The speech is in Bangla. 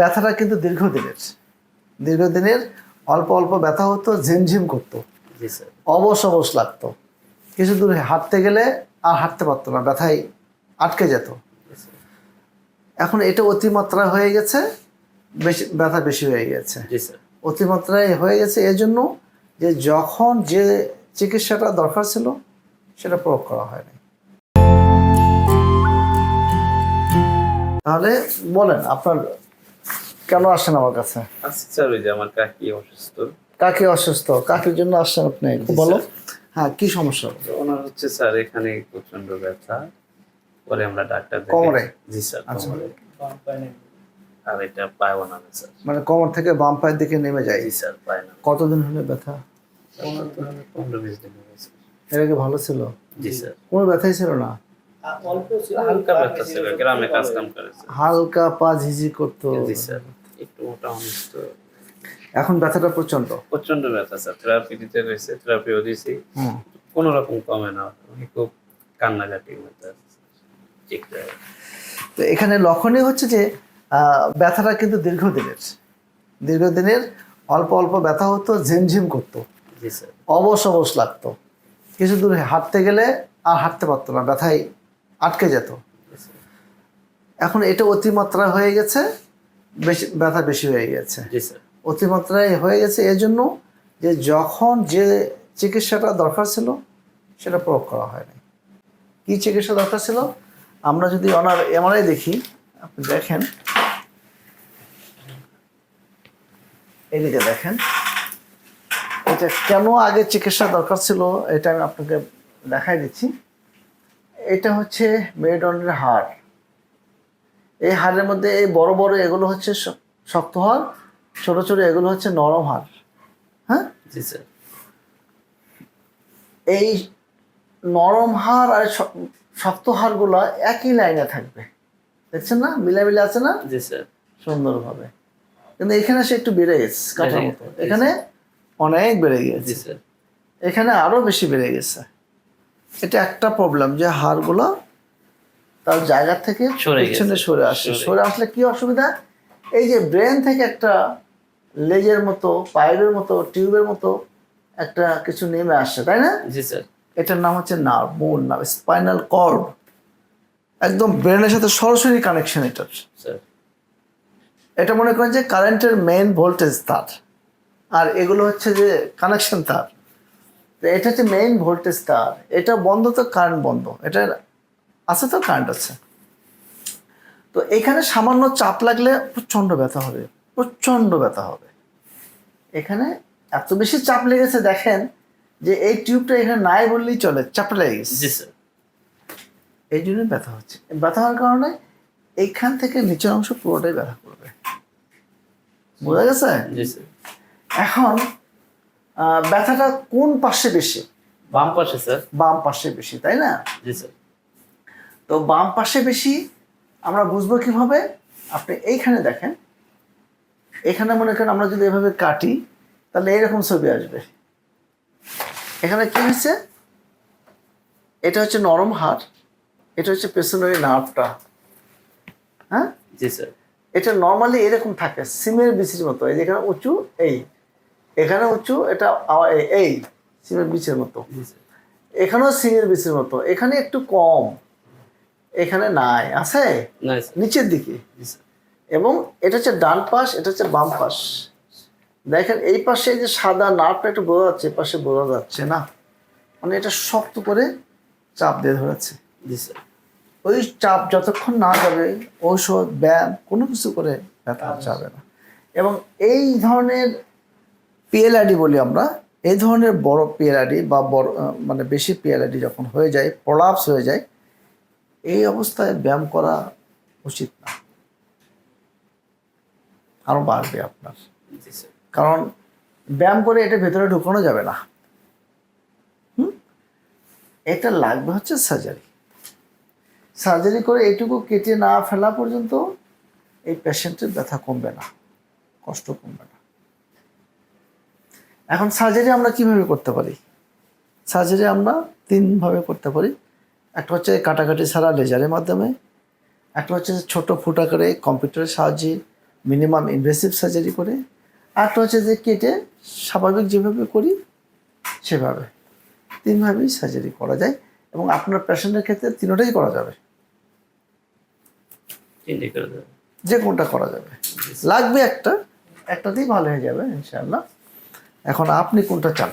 ব্যথাটা কিন্তু দীর্ঘদিনের। দীর্ঘদিনের অল্প অল্প ব্যথা হতো ঝিমঝিম করতো। জি স্যার। অবশ অবশ লাগতো। কিছু দূর হাঁটতে গেলে আর হাঁটতে পারতো না ব্যথায় আটকে যেত। এখন এটা অতিমাত্রা হয়ে গেছে বেশি ব্যথা বেশি হয়ে গেছে। জি স্যার। অতিমাত্রায় হয়ে গেছে এজন্য যে যখন যে চিকিৎসাটা দরকার ছিল সেটা প্রয়োগ করা হয়নি। তাহলে বলেন আপনার কেন আসেন আমার কাছে? আচ্ছা স্যার ওই যে আমার কাকি অসুস্থ। কাকে অসুস্থ? কাকের জন্য আসছেন আপনি বলো। হ্যাঁ কি সমস্যা? ওনার হচ্ছে স্যার এখানে প্রচণ্ড ব্যথা। পরে আমরা ডাক্তার কোমরে? জি স্যার আচ্ছা। কোমরে। আর এটা পায়ও না স্যার। মানে কোমর থেকে বাম পায়ের দিকে নেমে যায়? জি স্যার পায় না। কতদিন হলে ব্যথা? পনেরো বিশ দিন এর আগে ভালো ছিল? জি স্যার। কোনো ব্যথাই ছিল না? হালকা ব্যথা ছিল গ্রামে কাজ কাম করেছে। হালকা পা ঝিঝি করতো। জি স্যার। একটু মোটা মানুষ তো এখন ব্যথাটা প্রচণ্ড প্রচণ্ড ব্যথা স্যার। থেরাপি দিতে রয়েছে থেরাপিও হুম। কোনো রকম কমে না। খুব কান্নাকাটি মধ্যে ঠিক তো এখানে লক্ষণীয় হচ্ছে যে ব্যথাটা কিন্তু দীর্ঘদিনের। দীর্ঘদিনের অল্প অল্প ব্যথা হতো ঝিমঝিম করতো। অবশ অবশ লাগতো। কিছু দূর হাঁটতে গেলে আর হাঁটতে পারতো না ব্যথায় আটকে যেত। এখন এটা অতিমাত্রা হয়ে গেছে বেশি ব্যথা বেশি হয়ে গেছে। জি স্যার। অতিমাত্রায় হয়ে গেছে এজন্য যে যখন যে চিকিৎসাটা দরকার ছিল সেটা প্রয়োগ করা হয়নি। কি চিকিৎসা দরকার ছিল? আমরা যদি ওনার এমআরআই দেখি আপনি দেখেন। এদিকে দেখেন। এটা কেন আগে চিকিৎসা দরকার ছিল এটা আমি আপনাকে দেখাই দিচ্ছি। এটা হচ্ছে মেরুদণ্ডের হাড়। এই হাড়ের মধ্যে এই বড় বড় এগুলো হচ্ছে শক্ত হাড় ছোট ছোট এগুলো হচ্ছে নরম হাড়। হ্যাঁ? জি স্যার। এই নরম হাড় আর শক্ত হাড়গুলো একই লাইনে থাকবে। দেখছেন না? মিলামিলে আছে না? জি স্যার। সুন্দরভাবে। কিন্তু এখানে সে একটু বেড়ে গেছে কাঠার মতো এখানে অনেক বেড়ে গেছে। এখানে আরও বেশি বেড়ে গেছে। এটা একটা প্রবলেম যে হাড়গুলো তার জায়গা থেকে সরে পিছনে সরে আসে। সরে আসলে কি অসুবিধা? এই যে ব্রেন থেকে একটা লেজের মতো পাইপের মতো টিউবের মতো একটা কিছু নেমে আসছে তাই না? জি স্যার। এটার নাম হচ্ছে নার্ভ মূল নার্ভ স্পাইনাল কর্ড একদম ব্রেনের সাথে সরাসরি কানেকশন এটার। স্যার। এটা মনে করেন যে কারেন্টের মেইন ভোল্টেজ তার। আর এগুলো হচ্ছে যে কানেকশন তার। এটা হচ্ছে মেইন ভোল্টেজ তার। এটা বন্ধ তো কারেন্ট বন্ধ। এটা আছে তো কারেন্ট আছে। তো এখানে সামান্য চাপ লাগলে প্রচণ্ড ব্যথা হবে প্রচণ্ড ব্যথা হবে। এখানে এত বেশি চাপ লেগেছে দেখেন যে এই টিউবটা এখানে নাই বললেই চলে চাপটা লেগে গেছে। জি স্যার এই জন্য ব্যথা হচ্ছে। ব্যথা হওয়ার কারণে এইখান থেকে নিচের অংশ পুরোটাই ব্যথা করবে। বোঝা গেছে? এখন ব্যথাটা কোন পাশে বেশি? বাম পাশে স্যার বাম পাশে বেশি তাই না? জি স্যার তো বাম পাশে বেশি আমরা বুঝব কীভাবে? আপনি এইখানে দেখেন। এখানে মনে করেন আমরা যদি এভাবে কাটি তাহলে এরকম ছবি আসবে। এখানে কি হয়েছে? এটা হচ্ছে নরম হাড় এটা হচ্ছে পেছনের নার্ভটা হ্যাঁ? জি স্যার। এটা নর্মালি এরকম থাকে সিমের বিচির মতো। এই যেখানে উঁচু এই। এখানে উঁচু এটা এই- এই সিমের বিচের মতো। এখানেও সিমের বিচির মতো। এখানে একটু কম। এখানে নাই আছে? নিচের দিকে। এবং এটা হচ্ছে ডান পাশ এটা হচ্ছে বাম পাশ। দেখেন এই পাশে এই যে সাদা নাটটা একটু বোঝা যাচ্ছে পাশে বোঝা যাচ্ছে না। মানে এটা শক্ত করে চাপ দিয়ে ধরেছে। ওই চাপ যতক্ষণ না যাবে ঔষধ ব্যায়াম কোনো কিছু করে ব্যথা যাবে না। এবং এই ধরনের পিএলআইডি বলি আমরা এই ধরনের বড় পিএলআইডি বা বড় মানে বেশি পিএলআইডি যখন হয়ে যায় প্রলাপস হয়ে যায় এই অবস্থায় ব্যায়াম করা উচিত না। আরও বাড়বে আপনার। কারণ ব্যায়াম করে এটা ভেতরে ঢুকানো যাবে না। হুম? এটা লাগবে হচ্ছে সার্জারি সার্জারি করে এটুকু কেটে না ফেলা পর্যন্ত এই পেশেন্টের ব্যথা কমবে না কষ্ট কমবে না। এখন সার্জারি আমরা কীভাবে করতে পারি? সার্জারি আমরা তিনভাবে করতে পারি। একটা হচ্ছে কাটাকাটি ছাড়া লেজারের মাধ্যমে একটা হচ্ছে ছোট ফুটা করে কম্পিউটারের সাহায্যে মিনিমাম ইনভেসিভ সার্জারি করে আরেকটা হচ্ছে যে কেটে স্বাভাবিক যেভাবে করি সেভাবে তিনভাবেই সার্জারি করা যায় এবং আপনার পেশেন্টের ক্ষেত্রে তিনোটাই করা যাবে। যে কোনটা করা যাবে। লাগবে একটা একটাতেই ভালো হয়ে যাবে ইনশাআল্লাহ। এখন আপনি কোনটা চান?